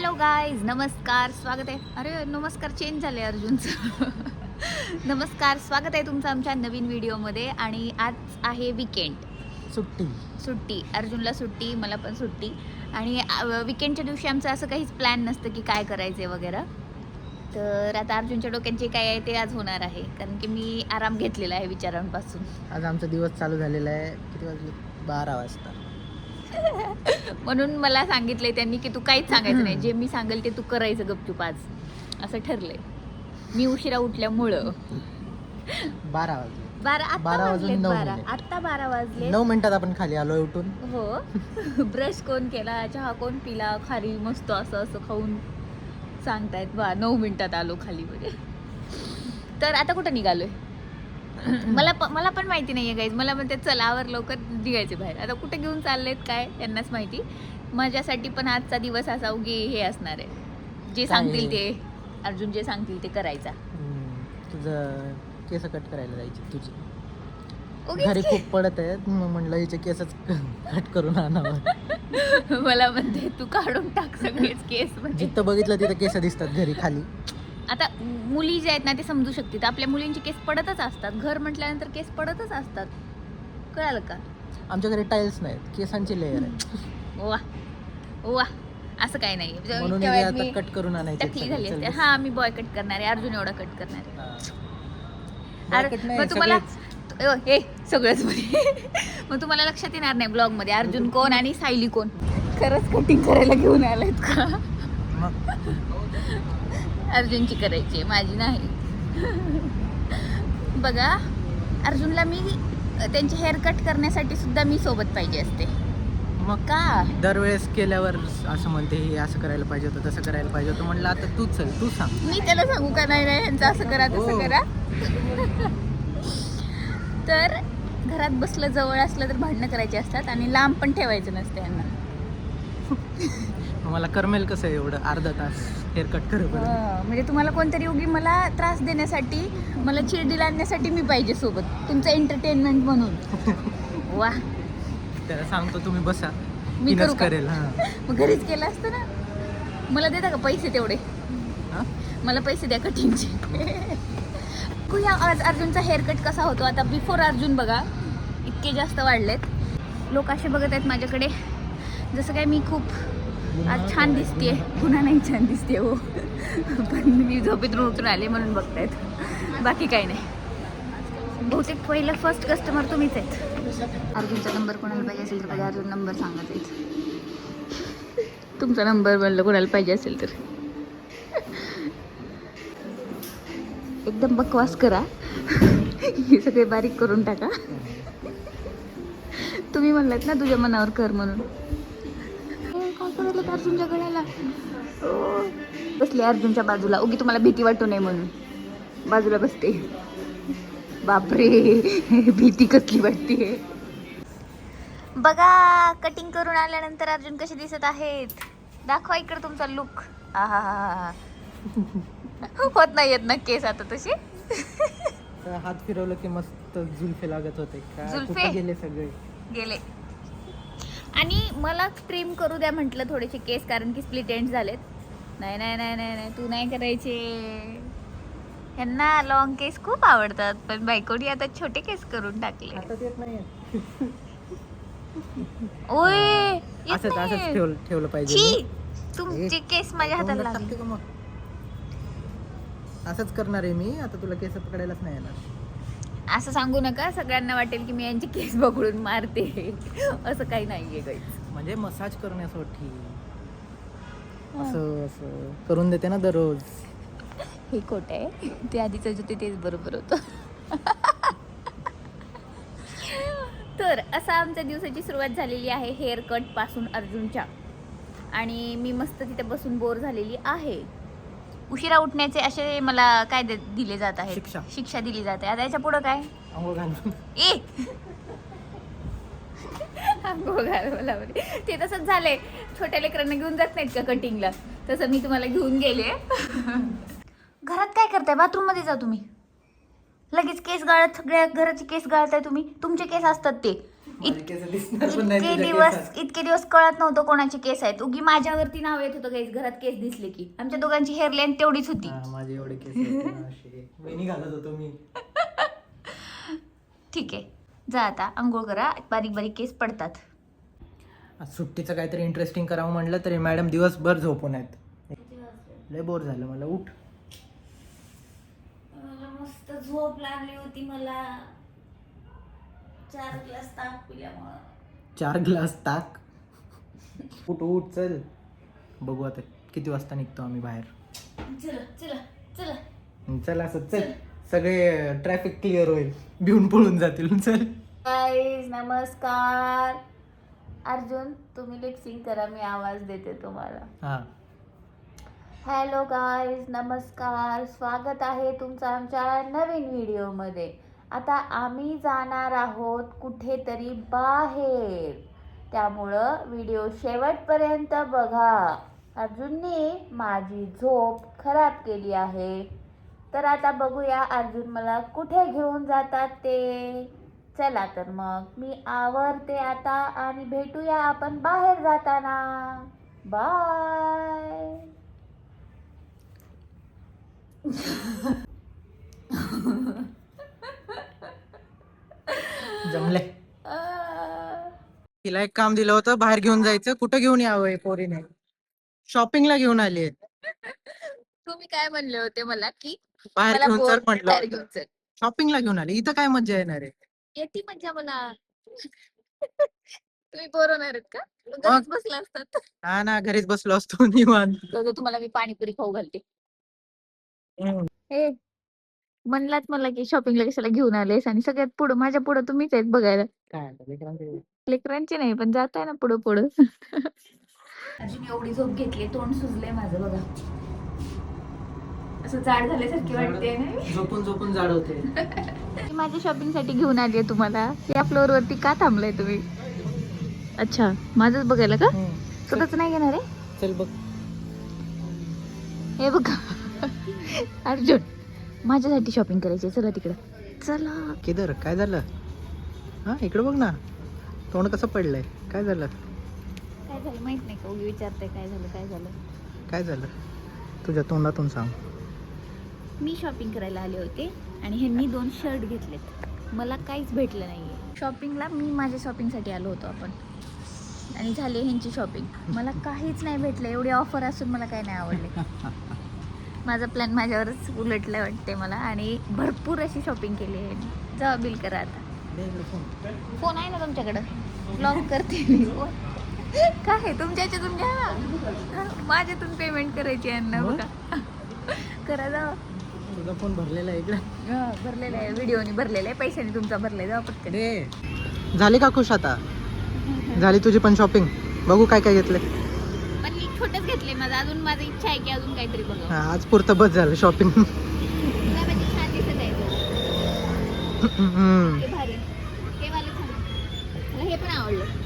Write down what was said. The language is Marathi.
हॅलो गाईज नमस्कार स्वागत आहे. अरे नमस्कार चेंज झाले अर्जुनचं. नमस्कार स्वागत आहे तुमचं आमच्या नवीन व्हिडिओमध्ये. आणि आज आहे विकेंड सुट्टी. सुट्टी. अर्जुनला सुट्टी मला पण सुट्टी. आणि विकेंडच्या दिवशी आमचं असं काहीच प्लॅन नसतं की काय करायचं वगैरे. तर आता अर्जुनच्या डोक्यात जे काय आहे ते आज होणार आहे. कारण की मी आराम घेतलेला आहे विचारांपासून. आज आमचा दिवस चालू झालेला आहे. किती वाजले? बारा वाजता. म्हणून मला सांगितलंय त्यांनी की तू काहीच सांगायचं नाही. जे मी सांगेल ते तू करायचं गपचूप आज. असं ठरलंय. मी उशिरा उठल्यामुळं. बारा वाजले. बारा आता बारा वाजून नऊ बारा. मिनिट. आता बारा वाजले नऊ मिनिटात आपण खाली आलो उठून. हो. ब्रश कोण केला चहा कोण पिला खारी मस्त असं असं खाऊन सांगतायत बा नऊ मिनिटात आलो खाली म्हणजे तर आता कुठं निघालोय? मला मला पण माहिती नाहीये गाईज मला म्हणते चलावर लवकर निघायचे बाहेर. आता कुठे घेऊन चाललेत काय? त्यांनाच माहिती. माझ्यासाठी पण आजचा दिवस असा उगी हे असणार आहे. जे? सांगतील ते अर्जुन जे सांगतील ते करायचा. तुझं केस कट करायला जायची तुझी. घरी खूप पडत आहेत म्हणलं हिचे केसच कट करून आणावं. मला म्हणते तू काढून टाक सगळेच केस म्हणजे जिथं बघितलं तिथं केस दिसतात घरी खाली. आता मुली जे आहेत ना ते समजू शकतात. आपल्या मुलींचे केस पडतच असतात. घर म्हटल्यानंतर केस पडतच असतात. कळालं का? आमच्या घरी टाईल्स नाहीत. केसांची लेअर आहे वा. वा. असं काही नाही. म्हणून इतक्या हे वेळात आता मी कट करून आणायचे टकली झाली असते. हा मी बॉय कट करणार आहे. अर्जुन एवढा कट करणार आहे. अरे, मग तुम्हाला अ, हे सगळंच म्हणे मग तुम्हाला लक्षात येणार नाही ब्लॉगमध्ये अर्जुन कोण आणि सायली कोण? खरंच कटिंग करायला घेऊन आलायत का? अर्जुनची करायची आहे, माझी नाही. बघा अर्जुनला मी त्यांचे हेअर कट करण्यासाठी सुद्धा मी सोबत पाहिजे असते. मग का? दरवेळेस केल्यावर असं म्हणते हे असं करायला पाहिजे होतं तसं करायला पाहिजे होतं. म्हणलं आता तूच चल तू सांग. मी त्याला सांगू का नाही नाही ह्यांचं असं करा तसं हो. करा. तर घरात बसलं जवळ असलं तर भांडणं करायची असतात आणि लांब पण ठेवायचं नसतं यांना. मला करमेल कसं एवढं? अर्धा तास. हेअर कट हो, म्हणजे तुम्हाला कोणतरी उगी मला त्रास देण्यासाठी मला चिरडीला आणण्यासाठी मी पाहिजे सोबत. तुमचं एंटरटेनमेंट म्हणून. वा त्याला सांगतो तुम्ही बसा. मी तिनंच करू का? करेल हा. मग घरीच केलं असतं ना? मला देता का पैसे तेवढे? हा? मला पैसे द्या कटिंगचे कुया आज अर्जुनचा हेअर कट कसा होतो. आता बिफोर अर्जुन बघा इतके जास्त वाढलेत. लोक असे बघत आहेत माझ्याकडे. जसं काय मी खूप आज छान दिसते पुन्हा नाही छान दिसते हो. पण मी झोपेतून उठून आले म्हणून बघतायत. बाकी काही नाही. बहुतेक पहिलं फर्स्ट कस्टमर तुम्हीच आहेत. अर्जुनचा नंबर कोणाला पाहिजे असेल तर बघा. अर्जुन नंबर सांगत आहेत. तुमचा नंबर म्हणलं कोणाला पाहिजे असेल तर. एकदम बकवास करा. हे सगळे बारीक करून टाका. तुम्ही म्हणलात ना तुझ्या मनावर कर म्हणून. त्या अर्जुनच्या गळ्याला. बसले अर्जुनच्या बाजूला. उगी तुम्हाला भीती वाटू नये म्हणून. बाजूला बसते. बापरे भीती कसली वाटते. बघा कटिंग करून आल्यानंतर अर्जुन कसे दिसत आहेत. दाखवा इकडे तुमचा लुक हा हा हा होत नाही येत ना केस आता तशी तर हात फिरवलं की मस्त जुल्फे लागत होते. गेले सगळे? गेले. आणि मला ट्रिम करू द्या म्हटलं थोडेसे केस कारण की स्प्लिट एंड झालेत. नाही नाही नाही नाही नाही तू नाही करायचे. ह्यांना लॉंग केस खूप आवडतात पण बायकोनी आता छोटे केस करून टाकले. ओय. ठेवलं पाहिजे. तुमचे केस माझ्या हाताला असंच करणार आहे मी आता तुला केस पकडायलाच नाही येणार. असं सांगू नका सगळ्यांना वाटेल की मी यांचे केस पकडून मारते. असं काही नाहीये गाईच म्हणजे मसाज करण्यासाठी. असं असं. करून देते ना दररोज. हे खोट आहे. ते आधीच होते तेच बरोबर होतं. तर असा आमच्या दिवसाची सुरुवात झालेली आहे हेअर कटपासून अर्जुनच्या. आणि मी मस्त तिथे बसून बोर झालेली आहे. उशिरा उठण्याचे असे मला काय दे- दिले जात आहेत. शिक्षा. शिक्षा दिली जाते. आता याच्या पुढं काय? आंघोळ घालून. ए! अंघोळ घाल मला म्हणे. ते तसंच झालंय. छोट्या लेकरांना घेऊन जात नाहीत का कटिंगला तसं मी तुम्हाला घेऊन गेले. घरात काय करताय? बाथरूममध्ये जा तुम्ही. लगेच केस गाळत सगळ्या घराचे केस गाळताय तुम्ही. तुमचे केस असतात ते. केस इतके दिवस. इतके दिवस कळत नव्हतं कोणाचे केस आहेत. उगी माझ्यावरती नाव येत होतं गाईस घरात केस दिसले की. आमच्या दोघांची हेअर लेंथ तेवढीच होती. माझे एवढे केस घालत होतो मी. ठीक आहे. जा आता आंघोळ करा. बारीक बारीक केस पडतात. आज सुट्टीचं काहीतरी इंटरेस्टिंग करावं म्हटलं तरी मॅडम दिवसभर झोपून आहेत. लय बोर झालं मला. उठ. मस्त झोप लागली होती मला. चार ग्लास ताक पिल्यामुळं. चार ग्लास ताक? उठ उठ चल. बघू आता किती वाजता निघतो आम्ही बाहेर. चला चला चला. चल असं चल. सगळे ट्रॅफिक क्लिअर होईल. भिवून पळून जातील. चल. गाईज नमस्कार. अर्जुन तुम्ही लिपसिंग करा मी आवाज देते तुम्हाला. हा. हॅलो गाईज नमस्कार. स्वागत आहे तुमचं आमच्या नवीन व्हिडिओमध्ये आता आम्ही जाणार आहोत कुठेतरी बाहेर. त्यामुळं व्हिडिओ शेवटपर्यंत बघा. अर्जुनने माझी झोप खराब केली आहे. तर आता बघूया अर्जुन मला कुठे घेऊन जातात ते. चला तर मग मी आवरते आता आणि भेटूया आपण बाहेर जाताना. बाय. जमले तिला एक काम दिलं होतं बाहेर घेऊन जायचं. कुठं घेऊन यावं पोरीने? शॉपिंगला घेऊन आली तुम्ही काय म्हणले होते मला की बाहेर घेऊन चल म्हटलं शॉपिंगला घेऊन आली. इथं काय मजा येणार आहे? येते मज्जा मला तुम्ही बोर होणार आहेत का? घरीच बसला असतात. हा ना घरीच बसलो असतो निवांत. तुम्हाला मी पाणीपुरी खाऊ घालते. म्हणलाच मला की शॉपिंगला कशाला घेऊन आलेस आणि सगळ्यात पुढं माझ्या पुढं तुम्हीच आहेत बघायला. काय आता लेकरांचं लेकरांची नाही पण जाताय ना पुढं पुढं. अजून एवढी झोप घेतली तोंड सुजलंय माझं बघा. असं जाड झाल्यासारखी वाटते ना झोपून झोपून जाड होते. मी माझ्या शॉपिंगसाठी घेऊन आली आहे तुम्हाला. या फ्लोअर वरती का थांबलाय तुम्ही? अच्छा माझंच बघायला का. स्वतःच नाही घेणार आहे? चल बघ. हे बघा. अर्जुन. माझ्यासाठी शॉपिंग करायची आहे. चला तिकडं. चला. किधर? काय झालं? हा इकडे बघ ना. तोंड कसं पडलंय? काय झालं? काय झालं माहीत नाही का? उगी विचारते काय झालं काय झालं. काय झालं? तुझ्या तोंडातून सांग. मी शॉपिंग करायला आले होते आणि ह्यांनी दोन शर्ट घेतलेत. मला काहीच भेटलं नाहीये. शॉपिंगला मी माझ्या शॉपिंगसाठी आलो होतो आपण. आणि झाले ह्यांची शॉपिंग मला काहीच नाही भेटलं. एवढी ऑफर असून मला काही नाही आवडले. माझा प्लॅन माझ्यावरच उलटला वाटते मला. आणि भरपूर अशी शॉपिंग केली आहे. जावा बिल करा आता. फोन आहे ना तुमच्याकडं? ब्लॉक करते मी. काय आहे? तुमच्या? ह्याच्यातून घ्या ना माझ्यातून पेमेंट करायची यांना मग? बघा. करा जावा तुझा फोन भरलेला आहे इकडे. हा, भरलेला आहे. व्हिडिओनी भरलेला आहे. पैशाने तुमचा भरलाय जावा पटकन. झाली का खुश आता? झाली तुझी पण शॉपिंग बघू काय काय घेतले पण मी छोटच घेतले माझं अजून माझी इच्छा आहे की अजून काहीतरी बघा आज पुरतं बस झालं शॉपिंग छान दिसत आहे ते. भारी. ते वाले छान. मला हे पण आवडलं.